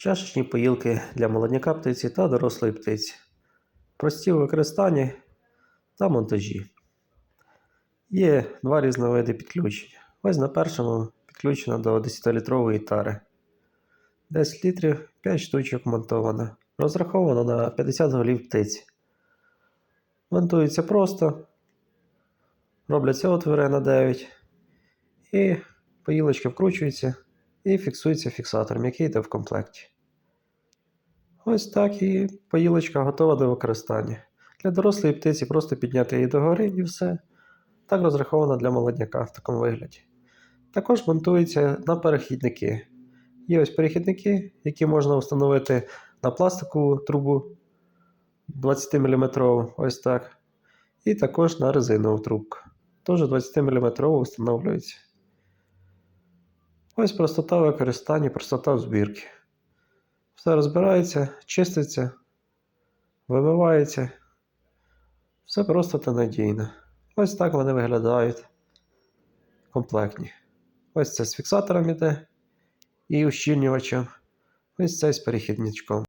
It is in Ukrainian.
Чашечні поїлки для молодняка птиці та дорослої птиці. Прості у використанні та монтажі. Є два різновиди підключення. Ось на першому підключено до 10-літрової тари. 10 літрів 5 штучок монтовано. Розраховано на 50 голів птиці. Монтується просто. Робляться отвори на 9. І поїлочка вкручується і фіксується фіксатором, який йде в комплекті. Ось так і поїлочка готова до використання. Для дорослої птиці просто підняти її догори і все. Так розраховано для молодняка в такому вигляді. Також монтується на перехідники. Є ось перехідники, які можна встановити на пластикову трубу 20 мм, ось так. І також на резинову трубку. Теж 20 мм встановлюється. Ось простота використання, простота збірки. Все розбирається, чиститься, вимивається. Все просто та надійно. Ось так вони виглядають комплектні. Ось це з фіксатором іде і ущільнювачем. Ось це з перехідничком.